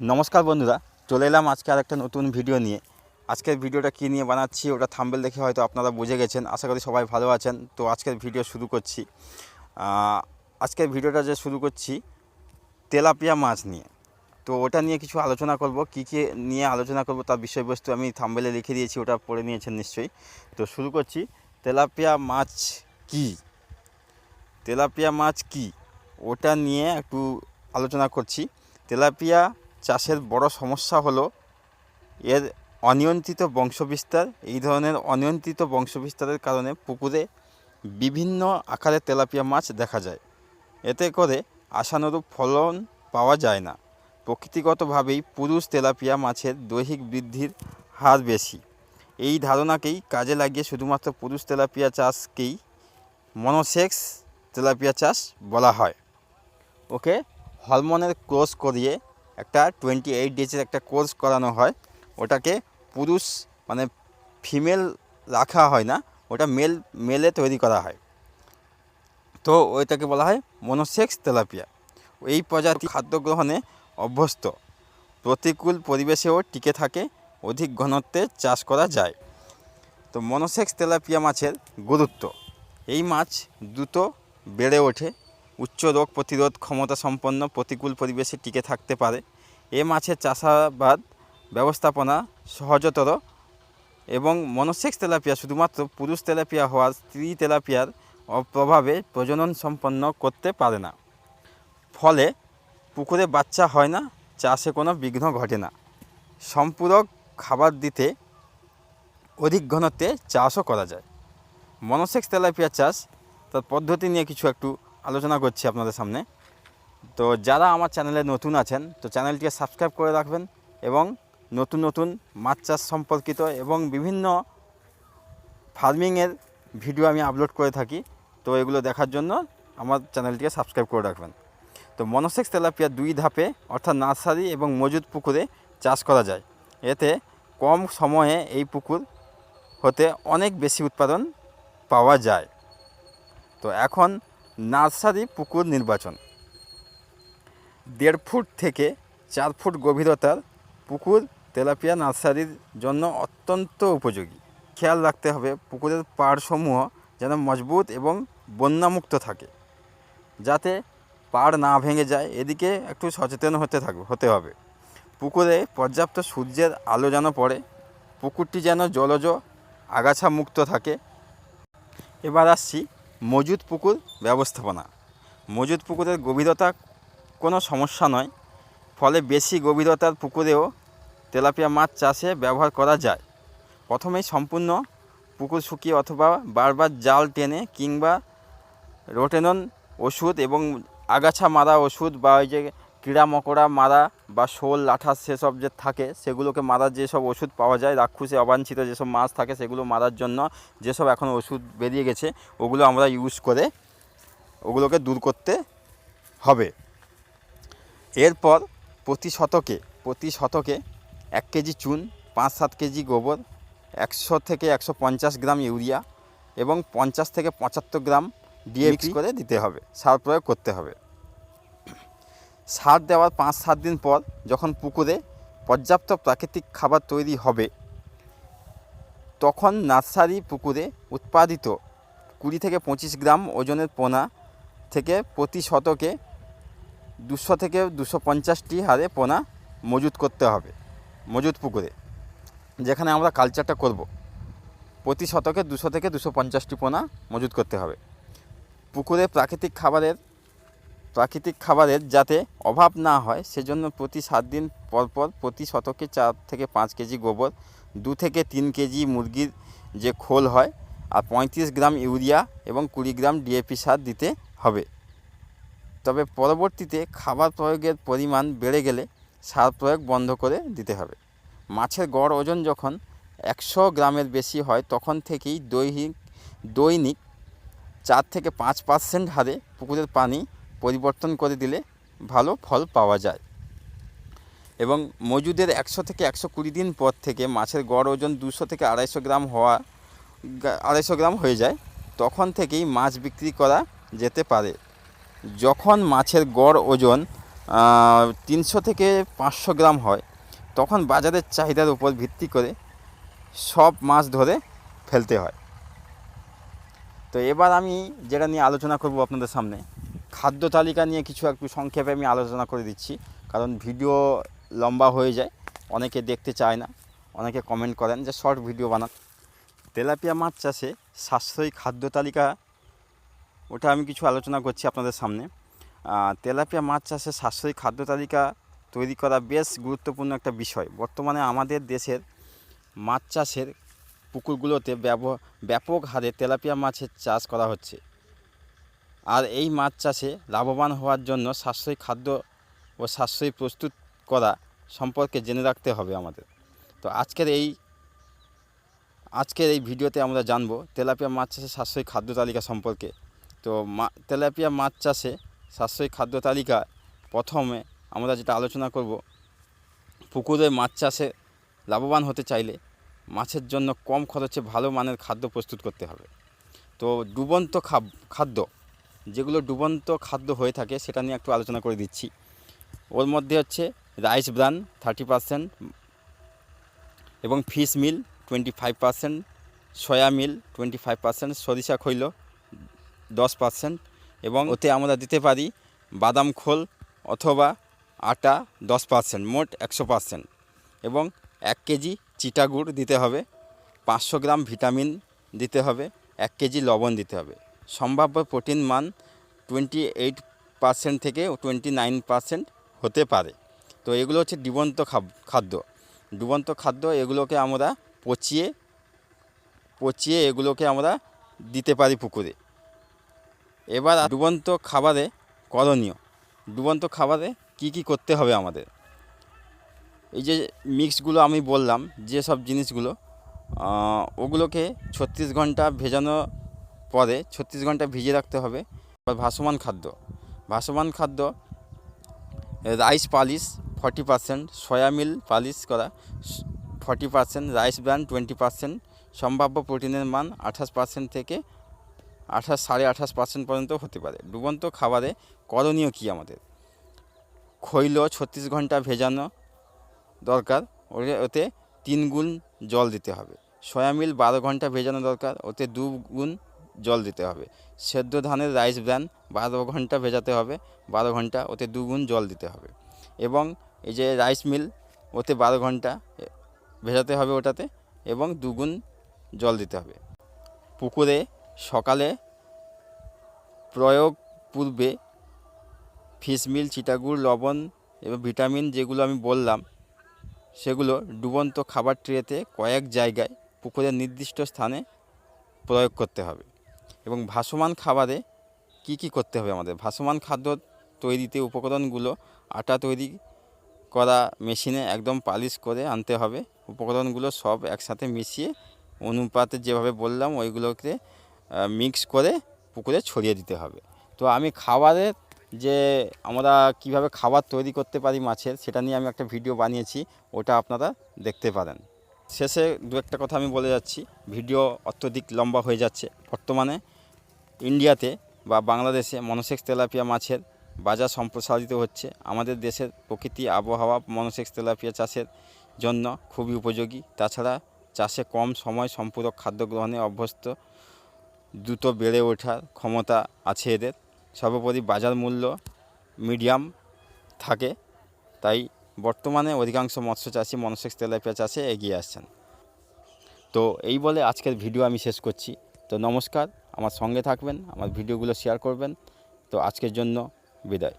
নমস্কার বন্ধুরা, চলে এলাম আজকে আর একটা নতুন ভিডিও নিয়ে। আজকের ভিডিওটা কী নিয়ে বানাচ্ছি, ওটা থাম্বেল দেখে হয়তো আপনারা বুঝে গেছেন, আশা করি সবাই ভালো আছেন। তো আজকের ভিডিও শুরু করছি। আজকের ভিডিওটা যে শুরু করছি, তেলাপিয়া মাছ নিয়ে। তো ওটা নিয়ে কিছু আলোচনা করব, কী কী নিয়ে আলোচনা করব তার বিষয়বস্তু আমি থাম্বেলে লিখে দিয়েছি, ওটা পড়ে নিয়েছেন নিশ্চয়ই। তো শুরু করছি, তেলাপিয়া মাছ কী? তেলাপিয়া মাছ কি? ওটা নিয়ে একটু আলোচনা করছি। তেলাপিয়া চাষের বড় সমস্যা হলো এর অনিয়ন্ত্রিত বংশবিস্তার। এই ধরনের অনিয়ন্ত্রিত বংশবিস্তারের কারণে পুকুরে বিভিন্ন আকারে তেলাপিয়া মাছ দেখা যায়। এতে করে আশানুরূপ ফলন পাওয়া যায় না। প্রকৃতিগতভাবেই পুরুষ তেলাপিয়া মাছের দৈহিক বৃদ্ধির হার বেশি। এই ধারণাকেই কাজে লাগিয়ে শুধুমাত্র পুরুষ তেলাপিয়া চাষকেই মনোসেক্স তেলাপিয়া চাষ বলা হয়। ওকে, হরমোনের কোর্স করিয়ে একটা টোয়েন্টি এইট ডেজের একটা কোর্স করানো হয়। ওটাকে পুরুষ মানে ফিমেল রাখা হয় না, ওটা মেল মেলে তৈরি করা হয়। তো ওইটাকে বলা হয় মনোসেক্স তেলাপিয়া এই প্রজাতি খাদ্য গ্রহণে অভ্যস্ত। প্রতিকূল পরিবেশেও টিকে থাকে, অধিক ঘনত্বে চাষ করা যায়। তো মনোসেক্স তেলাপিয়া মাছের গুরুত্ব। এই মাছ দ্রুত বেড়ে ওঠে উচ্চ রোগ প্রতিরোধ ক্ষমতা সম্পন্ন প্রতিকূল পরিবেশে টিকে থাকতে পারে। এ মাছের চাষাবাদ ব্যবস্থাপনা সহজতর এবং মনোসেক্স তেলাপিয়া শুধুমাত্র পুরুষ তেলাপিয়া হওয়ার স্ত্রী তেলাপিয়ার প্রভাবে প্রজনন সম্পন্ন করতে পারে না। ফলে পুকুরে বাচ্চা হয় না, চাষে কোনো বিঘ্ন ঘটে না। সম্পূরক খাবার দিতে অধিক ঘনত্বে চাষও করা যায়। মনসেক্স তেলাপিয়া চাষ তার পদ্ধতি নিয়ে কিছু একটু আলোচনা করছি আপনাদের সামনে। তো যারা আমার চ্যানেলে নতুন আছেন, তো চ্যানেলটিকে সাবস্ক্রাইব করে রাখবেন এবং নতুন নতুন মাছ চাষ সম্পর্কিত এবং বিভিন্ন ফার্মিংয়ের ভিডিও আমি আপলোড করে থাকি, তো এগুলো দেখার জন্য আমার চ্যানেলটিকে সাবস্ক্রাইব করে রাখবেন। তো মনোসেক্স তেলাপিয়া দুই ধাপে, অর্থাৎ নার্সারি এবং মজুদ পুকুরে চাষ করা যায়। এতে কম সময়ে এই পুকুর হতে অনেক বেশি উৎপাদন পাওয়া যায়। তো এখন নার্সারি পুকুর নির্বাচন। দেড় ফুট থেকে চার ফুট গভীরতার পুকুর তেলাপিয়া নার্সারির জন্য অত্যন্ত উপযোগী। খেয়াল রাখতে হবে, পুকুরের পাড়সমূহ যেন মজবুত এবং বন্যামুক্ত থাকে, যাতে পাড় না ভেঙে যায়। এদিকে একটু সচেতন হতে থাকবে হতে হবে। পুকুরে পর্যাপ্ত সূর্যের আলো যেন পড়ে, পুকুরটি যেন জলজ আগাছা মুক্ত থাকে। এবার আসছি মজুদ পুকুর ব্যবস্থাপনা। মজুদ পুকুরের গভীরতা কোনো সমস্যা নয়, ফলে বেশি গভীরতার পুকুরেও তেলাপিয়া মাছ চাষে ব্যবহার করা যায়। প্রথমেই সম্পূর্ণ পুকুর শুকিয়ে অথবা বারবার জাল টেনে কিংবা রোটেনন ওষুধ এবং আগাছা মারা ওষুধ বা ওই যে কীড়া মকড়া মারা বা শোল লাঠা সেসব যে থাকে সেগুলোকে মারার যেসব ওষুধ পাওয়া যায় রাক্ষুসে অবাঞ্ছিত যেসব মাছ থাকে সেগুলো মারার জন্য যেসব এখন ওষুধ বেরিয়ে গেছে ওগুলো আমরা ইউজ করে ওগুলোকে দূর করতে হবে। এরপর প্রতি শতকে প্রতি শতকে এক কেজি চুন পাঁচ সাত কেজি গোবর একশো থেকে একশো পঞ্চাশ গ্রাম ইউরিয়া এবং পঞ্চাশ থেকে পঁচাত্তর গ্রাম ডিএপি করে দিতে হবে। সার প্রয়োগ করতে হবে। সার দেওয়ার পাঁচ সাত দিন পর যখন পুকুরে পর্যাপ্ত প্রাকৃতিক খাবার তৈরি হবে, তখন নার্সারি পুকুরে উৎপাদিত কুড়ি থেকে পঁচিশ গ্রাম ওজনের পোনা থেকে প্রতি শতকে দুশো থেকে দুশো পঞ্চাশটি হারে পোনা মজুত করতে হবে, মজুত পুকুরে, যেখানে আমরা কালচারটা করব। প্রতি শতকে দুশো থেকে দুশো পঞ্চাশটি পোনা মজুত করতে হবে। পুকুরে প্রাকৃতিক খাবারের প্রাকৃতিক খাবারের যাতে অভাব না হয়, সেজন্য প্রতি সাত দিন পর পর প্রতি শতকে চার থেকে পাঁচ কেজি গোবর, দু থেকে তিন কেজি মুরগির যে খোল হয়, আর পঁয়ত্রিশ গ্রাম ইউরিয়া এবং কুড়ি গ্রাম ডিএপি সার দিতে হবে। তবে পরবর্তীতে খাবার প্রয়োগের পরিমাণ বেড়ে গেলে সার প্রয়োগ বন্ধ করে দিতে হবে। মাছের গড় ওজন যখন একশো গ্রামের বেশি হয়, তখন থেকেই দৈহিক, দৈনিক চার থেকে পাঁচ পার্সেন্ট হারে পুকুরের পানি পরিবর্তন করে দিলে ভালো ফল পাওয়া যায়। এবং মজুদের একশো থেকে একশো কুড়ি দিন পর থেকে মাছের গড় ওজন দুশো থেকে আড়াইশো গ্রাম হওয়া, আড়াইশো গ্রাম হয়ে যায়, তখন থেকেই মাছ বিক্রি করা যেতে পারে। যখন মাছের গড় ওজন তিনশো থেকে পাঁচশো গ্রাম হয়, তখন বাজারের চাহিদার উপর ভিত্তি করে সব মাছ ধরে ফেলতে হয়। তো এবার আমি যেটা নিয়ে আলোচনা করব আপনাদের সামনে খাদ্য তালিকা নিয়ে কিছু একটু সংক্ষেপে আমি আলোচনা করে দিচ্ছি। কারণ ভিডিও লম্বা হয়ে যায়, অনেকে দেখতে চায় না, অনেকে কমেন্ট করেন যে শর্ট ভিডিও বানান। তেলাপিয়া মাছ চাষে সাশ্রয়ী খাদ্য তালিকা, ওটা আমি কিছু আলোচনা করছি আপনাদের সামনে। তেলাপিয়া মাছ চাষে সাশ্রয়ী খাদ্য তালিকা তৈরি করা বেশ গুরুত্বপূর্ণ একটা বিষয়। বর্তমানে আমাদের দেশের মাছ চাষের পুকুরগুলোতে ব্যাপক হারে তেলাপিয়া মাছের চাষ করা হচ্ছে। আর এই মাছ চাষে লাভবান হওয়ার জন্য সাশ্রয়ী খাদ্য ও সাশ্রয়ী প্রস্তুত করা সম্পর্কে জেনে রাখতে হবে আমাদের। তো আজকের এই আজকের এই ভিডিওতে আমরা জানব তেলাপিয়া মাছ চাষে সাশ্রয়ী খাদ্য তালিকা সম্পর্কে। তো তেলাপিয়া মাছ চাষে সাশ্রয়ী খাদ্য তালিকা প্রথমে আমরা যেটা আলোচনা করব, পুকুরে মাছ চাষে লাভবান হতে চাইলে মাছের জন্য কম খরচে ভালো মানের খাদ্য প্রস্তুত করতে হবে। তো ডুবন্ত খাদ্য যেগুলো ডুবন্ত খাদ্য হয়ে থাকে সেটা নিয়ে একটু আলোচনা করে দিচ্ছি। ওর মধ্যে হচ্ছে রাইস ব্রান থার্টি পারসেন্ট এবং fish meal twenty five percent soya meal twenty five percent সরিষা খৈল দশ পারসেন্ট এবং ওতে আমরা দিতে পারি বাদাম খোল অথবা আটা দশ পারসেন্ট মোট একশো পারসেন্ট এবং এক কেজি চিটাগুড় দিতে হবে, পাঁচশো গ্রাম ভিটামিন দিতে হবে, এক কেজি লবণ দিতে হবে। সম্ভাব্য প্রোটিন মান টোয়েন্টি এইট পার্সেন্ট থেকে টোয়েন্টি নাইন পার্সেন্ট হতে পারে। তো এগুলো হচ্ছে ডুবন্ত খাদ্য। ডুবন্ত খাদ্য এগুলোকে আমরা পচিয়ে পচিয়ে এগুলোকে আমরা দিতে পারি পুকুরে। এবার ডুবন্ত খাবারে করণীয়। ডুবন্ত খাবারে কি কি করতে হবে আমাদের? এই যে মিক্সগুলো আমি বললাম যে সব জিনিসগুলো ওগুলোকে ছত্রিশ ঘণ্টা ভেজানো পরে ছত্রিশ ঘণ্টা ভিজিয়ে রাখতে হবে এবার ভাসমান খাদ্য। ভাসমান খাদ্য rice polish forty percent soya meal polish করা forty percent rice bran twenty percent সম্ভাব্য প্রোটিনের মান আঠাশ পার্সেন্ট থেকে আঠাশ, সাড়ে আঠাশ পার্সেন্ট পর্যন্ত হতে পারে। ডুবন্ত খাবারে করণীয় কী আমাদের? খৈল ছত্রিশ ঘণ্টা ভেজানো দরকার ওতে তিন গুণ জল দিতে হবে। সয়ামিল বারো ঘণ্টা ভেজানো দরকার, ওতে দু গুণ জল দিতে হবে। সেদ্ধ ধানের রাইস ব্র্যান বারো ঘণ্টা ভেজাতে হবে, বারো ঘণ্টা ওতে দুগুণ জল দিতে হবে। এবং এই যে রাইস মিল ওতে বারো ঘণ্টা ভেজাতে হবে ওটাতে এবং দুগুণ জল দিতে হবে। পুকুরে সকালে প্রয়োগ পূর্বে ফিশ মিল চিটাগুড়, লবণ এবং ভিটামিন যেগুলো আমি বললাম, সেগুলো ডুবন্ত খাবার ট্রেতে কয়েক জায়গায় পুকুরের নির্দিষ্ট স্থানে প্রয়োগ করতে হবে। এবং ভাসমান খাবারে কি কি করতে হবে আমাদের? ভাসমান খাদ্য তৈরিতে উপকরণগুলো আটা তৈরি করা মেশিনে একদম পালিশ করে আনতে হবে। উপকরণগুলো সব একসাথে মিশিয়ে অনুপাতে যেভাবে বললাম ওইগুলোকে মিক্স করে পুকুরে ছড়িয়ে দিতে হবে। তো আমি খাবারের যে আমরা কীভাবে খাবার তৈরি করতে পারি মাছের, সেটা নিয়ে আমি একটা ভিডিও বানিয়েছি, ওটা আপনারা দেখতে পারেন। শেষে দু একটা কথা আমি বলে যাচ্ছি। ভিডিও অত্যধিক লম্বা হয়ে যাচ্ছে। বর্তমানে ইন্ডিয়াতে বা বাংলাদেশে মনোসেক্স তেলাপিয়া মাছের বাজার সম্প্রসারিত হচ্ছে। আমাদের দেশের প্রকৃতি আবহাওয়া মনোসেক্স তেলাপিয়া চাষের জন্য খুবই উপযোগী। তাছাড়া চাষে কম সময় সম্পূরক খাদ্য গ্রহণে অভ্যস্ত, দ্রুত বেড়ে ওঠার ক্ষমতা আছে এদের। সর্বোপরি বাজার মূল্য মিডিয়াম থাকে, তাই বর্তমানে অধিকাংশ মৎস্য চাষি মনসেক্স তেলাপিয়া চাষে এগিয়ে আসছেন। তো এই বলে আজকের ভিডিও আমি শেষ করছি। তো নমস্কার আমার সঙ্গে থাকবেন আমার ভিডিওগুলো শেয়ার করবেন। তো আজকের জন্য বিদায়।